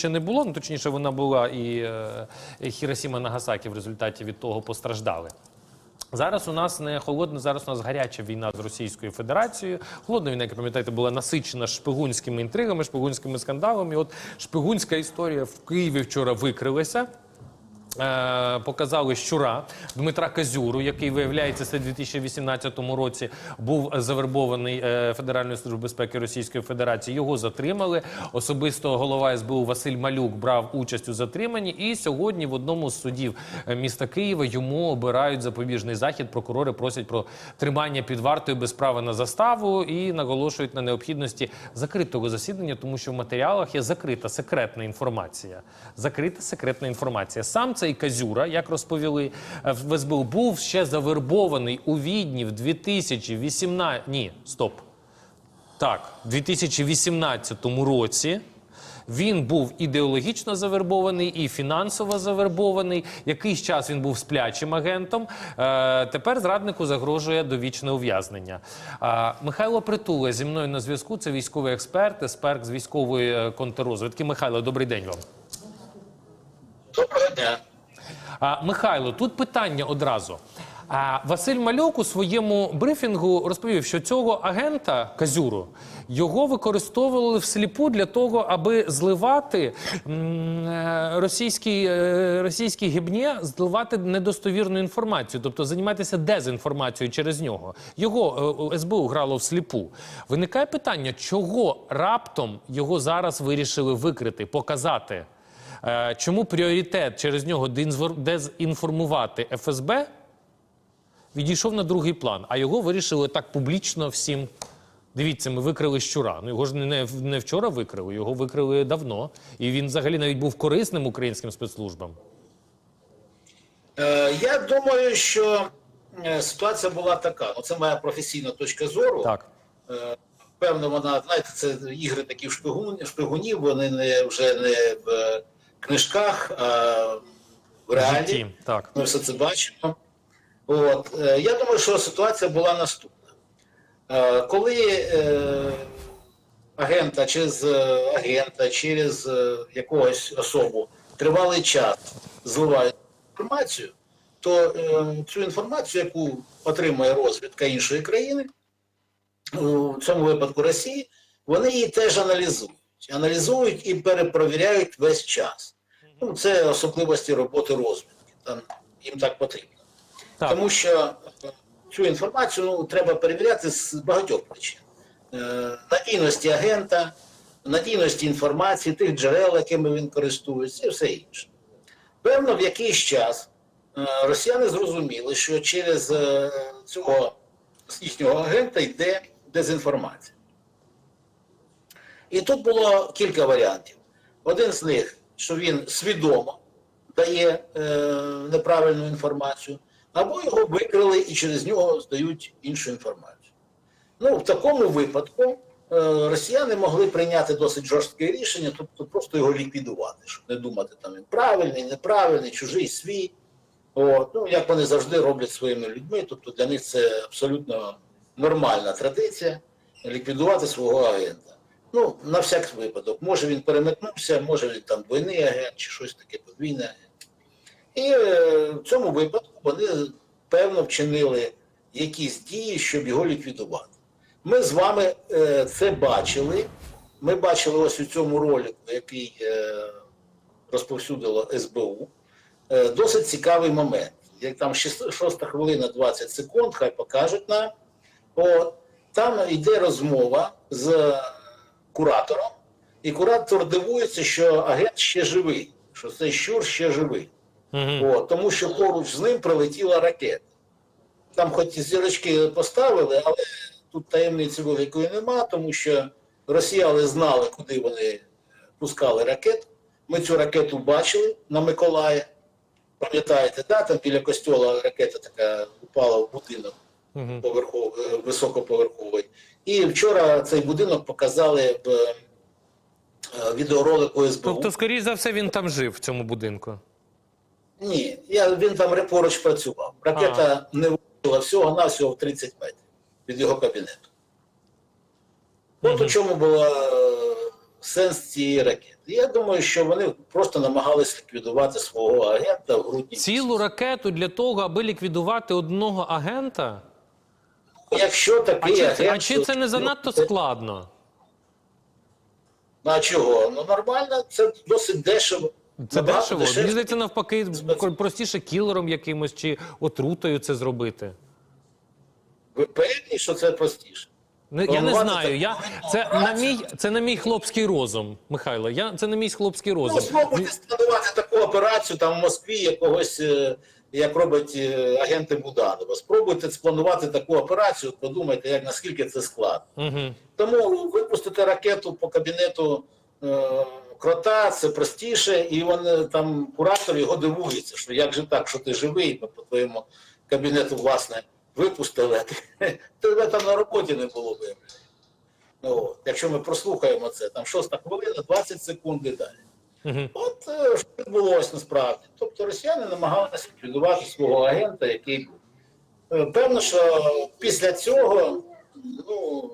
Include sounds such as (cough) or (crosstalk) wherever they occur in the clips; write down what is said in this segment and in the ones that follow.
ще не було. Ну точніше, вона була і е, Хіросіма Нагасакі в результаті від того постраждали. Зараз у нас не холодна, зараз у нас гаряча війна з Російською Федерацією. Холодна війна, як пам'ятаєте, була насичена шпигунськими інтригами, шпигунськими скандалами. І от шпигунська історія в Києві вчора викрилася. Е, Показали щура Дмитра Казюру, який виявляється це в 2018 році був завербований е, Федеральною службою безпеки Російської Федерації. Його затримали. Особисто голова СБУ Василь Малюк брав участь у затриманні. І сьогодні в одному з судів е, міста Києва йому обирають запобіжний захід. Прокурори просять про тримання під вартою без права на заставу і наголошують на необхідності закритого засідання, тому що в матеріалах є закрита секретна інформація. Закрита секретна інформація. Сам цей Казюра, як розповіли е, в СБУ, був ще завербований у Відні в 2018... Ні, стоп. Так, в 2018 році він був ідеологічно завербований і фінансово завербований. Якийсь час він був сплячим агентом. Е, тепер зраднику загрожує довічне ув'язнення. Е, Михайло Притула зі мною на зв'язку. Це військовий експерт, експерт з військової е, контррозвідки. Михайло, добрий день вам. Доброго дня. А, Михайло, тут питання одразу. А, Василь Малюк у своєму брифінгу розповів, що цього агента Казюру його використовували всліпу для того, аби зливати м, е, російський, е, гібні, зливати недостовірну інформацію, тобто займатися дезінформацією через нього. Його е, СБУ грало всліпу. Виникає питання, чого раптом його зараз вирішили викрити, показати. Е, Чому пріоритет через нього дезінформувати ФСБ відійшов на другий план, а його вирішили так публічно всім. Дивіться, ми викрили щура. Ну його ж не, не вчора викрили, його викрили давно. І він взагалі навіть був корисним українським спецслужбам. Е, я думаю, що е, ситуація була така. Ну, це моя професійна точка зору. Так. Е, певно, вона, знаєте, це ігри такі в шпигун, шпигунів, вони не, вже не книжках, в В реалі. житті. Так. Ми все це бачимо. От. е, Я думаю, що ситуація була наступна. Е, Коли е, агента через е, агента, через е, якогось особу тривалий час зливають інформацію, то е, цю інформацію, яку отримує розвідка іншої країни, у цьому випадку Росії, вони її теж аналізують. Аналізують і перепровіряють весь час. Ну, це особливості роботи розвідки. Там їм так потрібно. Так. Тому що е, цю інформацію ну, треба перевіряти з багатьох причин: Е, надійності агента, надійності інформації, тих джерел, якими він користується, і все інше. Певно, в якийсь час е, росіяни зрозуміли, що через е, цього їхнього агента йде дезінформація. І тут було кілька варіантів. Один з них, що він свідомо дає е, неправильну інформацію, або його викрили і через нього здають іншу інформацію. Ну, в такому випадку е, росіяни могли прийняти досить жорстке рішення, тобто просто його ліквідувати, щоб не думати, там він правильний, неправильний, чужий, свій. От, ну, як вони завжди роблять своїми людьми, тобто для них це абсолютно нормальна традиція ліквідувати свого агента. Ну, на всяк випадок. Може він переметнувся, може він там двойний агент чи щось таке подвійне агент. І е, в цьому випадку вони певно вчинили якісь дії, щоб його ліквідувати. Ми з вами е, це бачили. Ми бачили ось у цьому ролику, який е, розповсюдило СБУ. Е, досить цікавий момент. Як там 6 хвилина 20 секунд, хай покажуть нам. От, там йде розмова з куратором, і куратор дивується, що агент ще живий, що цей щур ще живий. Угу. От, тому що поруч з ним прилетіла ракета. Там хоч і зірочки поставили, але тут таємниці великої нема, тому що росіяни знали, куди вони пускали ракету. Ми цю ракету бачили на Миколаї. Пам'ятаєте, да? там біля костьола ракета така упала в будинок Угу. високоповерховий. І вчора цей будинок показали в е, відеоролику СБУ. Тобто, скоріш за все, він там жив в цьому будинку. Ні, я, він там поруч працював. Ракета не влучила всього навсього в 30 метрів від його кабінету. От у чому була е, сенс цієї ракети. Я думаю, що вони просто намагалися ліквідувати свого агента в грудні. Цілу ракету для того, аби ліквідувати одного агента. Якщо А чи, агент... а чи це не занадто складно? Ну, а чого? Ну нормально, це досить дешево. Це дешево. Мені здається, навпаки, простіше кілером якимось чи отрутою це зробити. Ви певні, що це простіше? Не, я не знаю. Я, це, на мій, це на мій хлопський розум, Михайло. Я, це на мій хлопський розум. Ну, розум. спробуйте спланувати таку операцію там в Москві якогось, е, як роблять е, агенти Буданова. Спробуйте спланувати таку операцію, подумайте, як наскільки це складно. Угу. Тому випустити ракету по кабінету е, крота це простіше, і вони там куратор його дивується, що як же так, що ти живий, ми по твоєму кабінету, власне, випустили, (laughs) тебе там на роботі не було виявлено. Ну, якщо ми прослухаємо це, там шоста хвилина, 20 секунд і далі. Угу. От е, що відбулося насправді. Тобто росіяни намагалися ліквідувати свого агента, який був. Е, Певно, що після цього ну,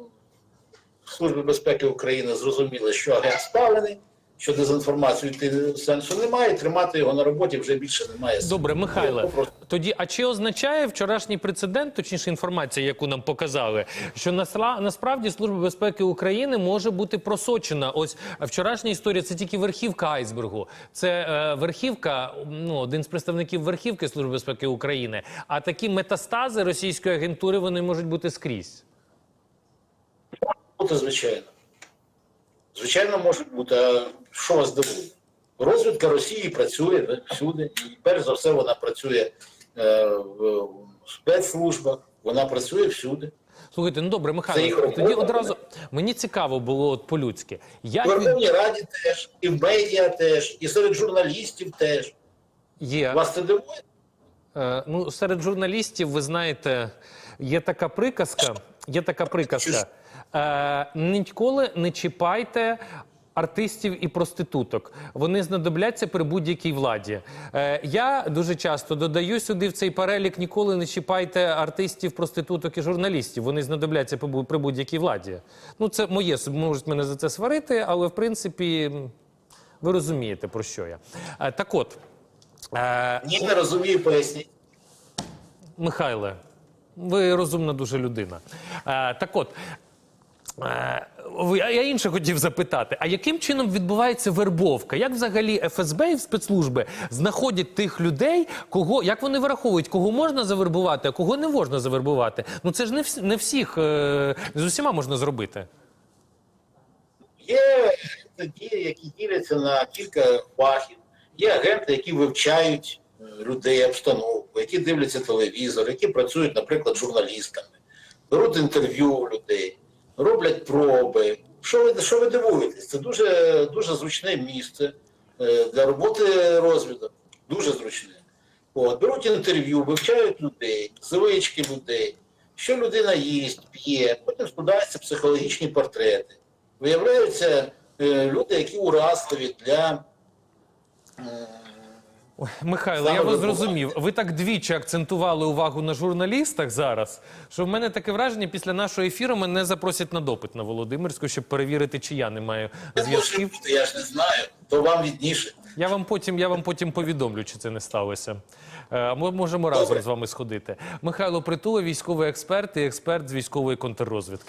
Служби безпеки України зрозуміли, що агент спалений, що дезінформацію йти сенсу немає, тримати його на роботі вже більше немає. Добре, Михайле. Тоді, а чи означає вчорашній прецедент, точніше інформація, яку нам показали, що насла- насправді Служба безпеки України може бути просочена? Ось вчорашня історія це тільки верхівка айсбергу. Це е, верхівка, ну один з представників верхівки Служби безпеки України. А такі метастази російської агентури вони можуть бути скрізь. бути, звичайно. Звичайно, можуть бути. Що вас дивує? Розвідка Росії працює всюди. І перш за все, вона працює е, в спецслужбах, вона працює всюди. Слухайте, ну добре, Михайло, тоді одразу мені цікаво було от по-людськи. В. Верховній Раді теж, і в медіа теж, і серед журналістів теж. є Вас це дивує? Е, ну, серед журналістів, ви знаєте, є така приказка. Є така приказка. Е, ніколи не чіпайте. Артистів і проституток вони знадобляться при будь-якій владі. Е, я дуже часто додаю сюди в цей перелік: ніколи не чіпайте артистів, проституток і журналістів. Вони знадобляться при будь-якій владі. Ну, це моє можуть мене за це сварити, але в принципі ви розумієте про що я. Е, так от. Е, Ні, не розумію, поясніть. Михайле, ви розумна дуже людина. Е, так от. Е, Я інше хотів запитати: а яким чином відбувається вербовка? Як взагалі ФСБ і спецслужби знаходять тих людей, кого як вони вираховують, кого можна завербувати, а кого не можна завербувати? Ну це ж не всі, не всіх е, з усіма можна зробити. Є тоді, які діляться на кілька фахів, є агенти, які вивчають е, людей, обстановку, які дивляться телевізор, які працюють, наприклад, журналістами, беруть інтерв'ю у людей, роблять проби. Що ви, що ви дивуєтесь? Це дуже, дуже зручне місце е, для роботи розвідок. Дуже зручне. От, беруть інтерв'ю, вивчають людей, звички людей, що людина їсть, п'є, потім складаються психологічні портрети. Виявляються е, люди, які уразливі для м, Ой, Михайло, Саме я вас зрозумів. Ви так двічі акцентували увагу на журналістах зараз, що в мене таке враження, після нашого ефіру мене запросять на допит на Володимирську, щоб перевірити, чи я не маю зв'язків. я ж не знаю, то вам відніше. Я вам потім, я вам потім повідомлю, чи це не сталося. Е, Ми можемо разом з вами сходити. Михайло Притула, військовий експерт і експерт з військової контррозвідки.